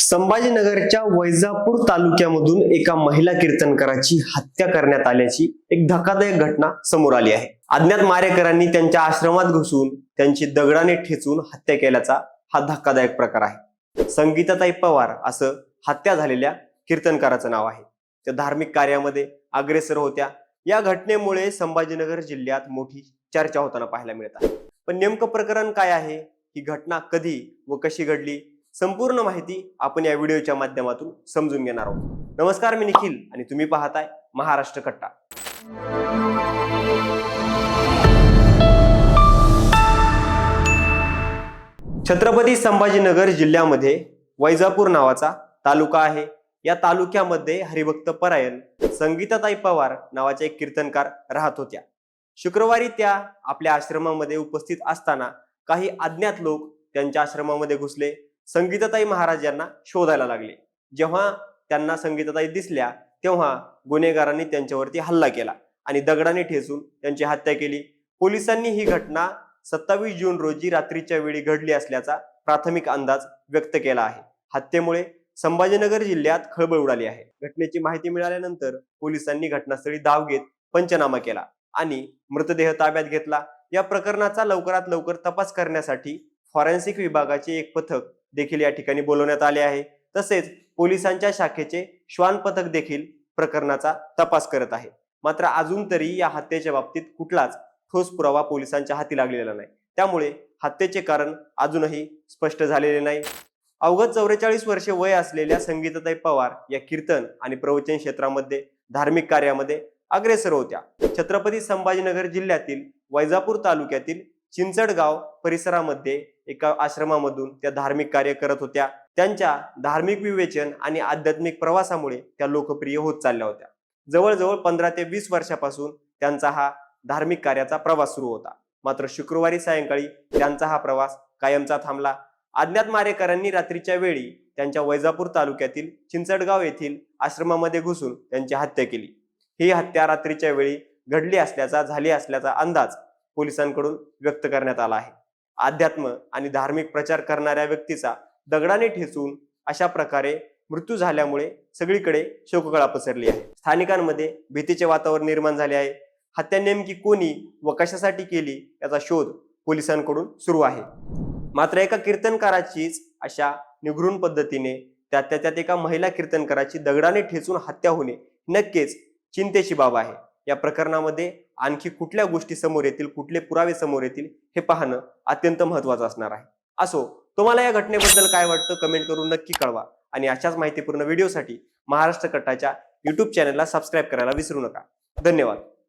संभाजीनगरच्या वैजापूर तालुक्यामधून एका महिला कीर्तनकाराची हत्या करण्यात आल्याची एक धक्कादायक घटना समोर आली आहे. अज्ञात मारेकरांनी त्यांच्या आश्रमात घुसून त्यांची दगडाने ठेचून हत्या केल्याचा हा धक्कादायक प्रकार आहे. संगीताताई पवार असं हत्या झालेल्या कीर्तनकाराचं नाव आहे. त्या धार्मिक कार्यामध्ये अग्रेसर होत्या. या घटनेमुळे संभाजीनगर जिल्ह्यात मोठी चर्चा होताना पाहायला मिळत आहे. पण नेमकं प्रकरण काय आहे? ही घटना कधी व कशी घडली? संपूर्ण माहिती आपण या व्हिडिओच्या माध्यमातून समजून घेणार आहोत. नमस्कार मी निखिल आणि तुम्ही पाहताय महाराष्ट्र कट्टा. छत्रपती संभाजीनगर जिल्ह्यामध्ये वैजापूर नावाचा तालुका आहे. या तालुक्यामध्ये हरिभक्त परायण संगीताताई पवार नावाच्या एक कीर्तनकार राहत होत्या. शुक्रवारी त्या आपल्या आश्रमामध्ये उपस्थित असताना काही अज्ञात लोक त्यांच्या आश्रमामध्ये घुसले. संगीताताई महाराज यांना शोधायला लागले. जेव्हा त्यांना संगीताताई दिसल्या तेव्हा गुन्हेगारांनी त्यांच्यावरती हल्ला केला आणि दगडाने ठेचून त्यांची हत्या केली. पोलिसांनी ही घटना सत्तावीस जून रोजी रात्रीच्या वेळी घडली असल्याचा प्राथमिक अंदाज व्यक्त केला आहे. हत्येमुळे संभाजीनगर जिल्ह्यात खळबळ उडाली आहे. घटनेची माहिती मिळाल्यानंतर पोलिसांनी घटनास्थळी धाव घेत पंचनामा केला आणि मृतदेह ताब्यात घेतला. या प्रकरणाचा लवकरात लवकर तपास करण्यासाठी फॉरेन्सिक विभागाचे एक पथक देखील या ठिकाणी बोलवण्यात आले आहे. तसेच पोलिसांच्या शाखेचे श्वान पथक देखील प्रकरणाचा तपास करत आहे. मात्र अजून तरी या हत्येच्या बाबतीत कुठलाच ठोस पुरावा पोलिसांच्या हाती लागलेला नाही. त्यामुळे हत्येचे कारण अजूनही स्पष्ट झालेले नाही. अवघद चौवेचाळीस वर्षे वय असलेल्या संगीताताई पवार या कीर्तन आणि प्रवचन क्षेत्रामध्ये धार्मिक कार्यामध्ये अग्रेसर होत्या. छत्रपती संभाजीनगर जिल्ह्यातील वैजापूर तालुक्यातील चिंचडगाव परिसरामध्ये एका आश्रमामधून त्या धार्मिक कार्य करत होत्या. त्यांच्या धार्मिक विवेचन आणि आध्यात्मिक प्रवासामुळे त्या लोकप्रिय होत चालल्या होत्या. जवळजवळ पंधरा ते वीस वर्षापासून त्यांचा हा धार्मिक कार्याचा प्रवास सुरू होता. मात्र शुक्रवारी सायंकाळी त्यांचा हा प्रवास कायमचा थांबला. अज्ञात मारेकरांनी रात्रीच्या वेळी त्यांच्या वैजापूर तालुक्यातील चिंचडगाव येथील आश्रमामध्ये घुसून त्यांची हत्या केली. ही हत्या रात्रीच्या वेळी घडली असल्याचा झाली असल्याचा अंदाज पोलिसांकडून व्यक्त करण्यात आला आहे. अध्यात्म आणि धार्मिक प्रचार करणाऱ्या व्यक्तीचा दगडाने ठेचून अशा प्रकारे मृत्यू झाल्यामुळे सगळीकडे शोककळा पसरली आहे. स्थानिकांमध्ये भीतीचे वातावरण निर्माण झाले आहे. हत्या नेमकी कोणी व कशासाठी केली याचा शोध पोलिसांकडून सुरू आहे. मात्र एका कीर्तनकाराचीच अशा निघृण पद्धतीने त्यात त्यात एका महिला कीर्तनकाराची दगडाने ठेचून हत्या होणे नक्कीच चिंतेची बाब आहे. या प्रकरणामध्ये आणखी कुठल्या गोष्टी समोर येतील कुठले पुरावे समोर येतील हे पाहणं अत्यंत महत्वाचं असणार आहे. असो तुम्हाला या घटनेबद्दल काय वाटतं कमेंट करून नक्की कळवा आणि अशाच माहितीपूर्ण व्हिडिओसाठी महाराष्ट्र कट्टाच्या युट्यूब चॅनलला सबस्क्राईब करायला विसरू नका. धन्यवाद.